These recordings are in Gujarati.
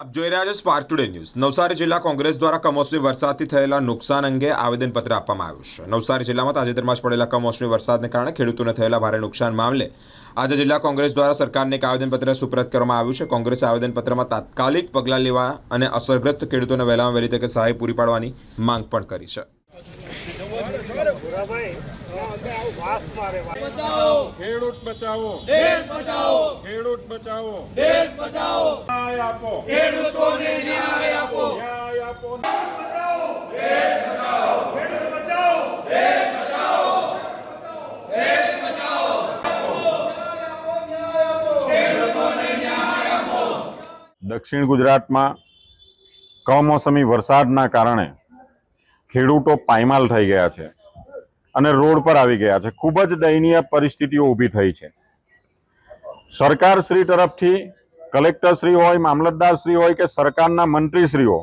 આપ જોઈ રહ્યા છો સ્પાર્ક ટુડે ન્યૂઝ નવસારી જિલ્લા કોંગ્રેસ દ્વારા કમોસમી વરસાદથી થયેલા નુકસાન અંગે આવેદનપત્ર આપવામાં આવ્યું છે. નવસારી જિલ્લામાં તાજેતરમાં જ પડેલા કમોસમી વરસાદને કારણે ખેડૂતોને થયેલા ભારે નુકસાન મામલે આજે જિલ્લા કોંગ્રેસ દ્વારા સરકારને એક આવેદનપત્ર સુપ્રત કરવામાં આવ્યું છે. કોંગ્રેસે આવેદનપત્રમાં તાત્કાલિક પગલાં લેવા અને અસરગ્રસ્ત ખેડૂતોને વહેલામાં વહેલી તકે સહાય પૂરી પાડવાની માંગ પણ કરી છે. ખેડૂત બચાવો! દેશ બચાવો! ખેડૂત બચાવો. દેશ બચાવો. ન્યાય આપો. ખેડૂતોને ન્યાય આપો. ન્યાય આપો. દક્ષિણ ગુજરાતમાં કમોસમી વરસાદના કારણે ખેડૂતો પાયમાલ થઈ ગયા છે અને રોડ પર આવી ગયા છે. ખૂબ જ દયનીય પરિસ્થિતિઓ ઊભી થઈ છે. સરકાર શ્રી તરફથી કલેક્ટર શ્રી હોય મામલતદાર શ્રી હોય કે સરકારના મંત્રીશ્રીઓ,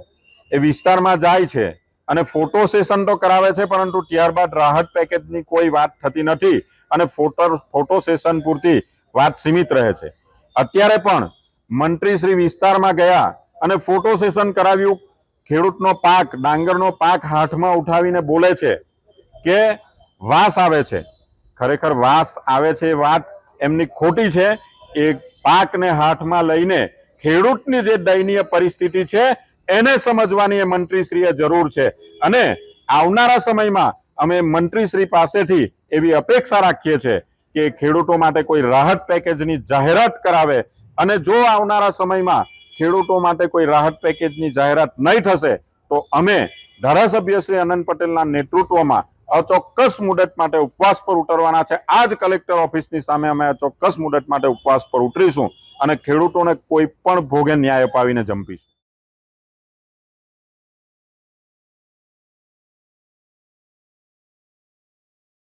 એ વિસ્તારમાં જાય છે અને ફોટો સેશન તો કરાવે છે, પરંતુ ત્યારબાદ રાહત પેકેજની કોઈ વાત થતી નથી અને ફોટો ફોટો સેશન પૂરતી વાત સીમિત રહે છે. અત્યારે પણ મંત્રી શ્રી વિસ્તારમાં ગયા અને ફોટો સેશન કરાવ્યું. ખેડૂતનો પાક, ડાંગરનો પાક હાથમાં ઉઠાવીને બોલે છે કે વાસ આવે છે. ખરેખર વાસ આવે છે એ વાત એમની ખોટી છે. એ પાકને હાથમાં લઈને ખેડૂતની જે દયનીય પરિસ્થિતિ છે, એને સમજવાની એ મંત્રીશ્રીએ જરૂર છે. અને આવનારા સમયમાં અમે મંત્રીશ્રી પાસેથી એવી અપેક્ષા રાખીએ છીએ કે ખેડૂતો માટે કોઈ રાહત પેકેજની જાહેરાત કરાવે અને જો આવનારા સમયમાં ખેડૂતો માટે કોઈ રાહત પેકેજની જાહેરાત નહીં થશે, તો અમે ધારાસભ્ય શ્રી અનંત પટેલના નેતૃત્વમાં અચોક્કસ મુદત માટે ઉપવાસ પર ઉતરવાના છે. આ જ કલેક્ટર ઓફિસની સામે અમે અચોક્કસ મુદત માટે ઉપવાસ પર ઉતરીશું અને ખેડૂતોને કોઈ પણ ભોગે ન્યાય અપાવીને જંપીશું.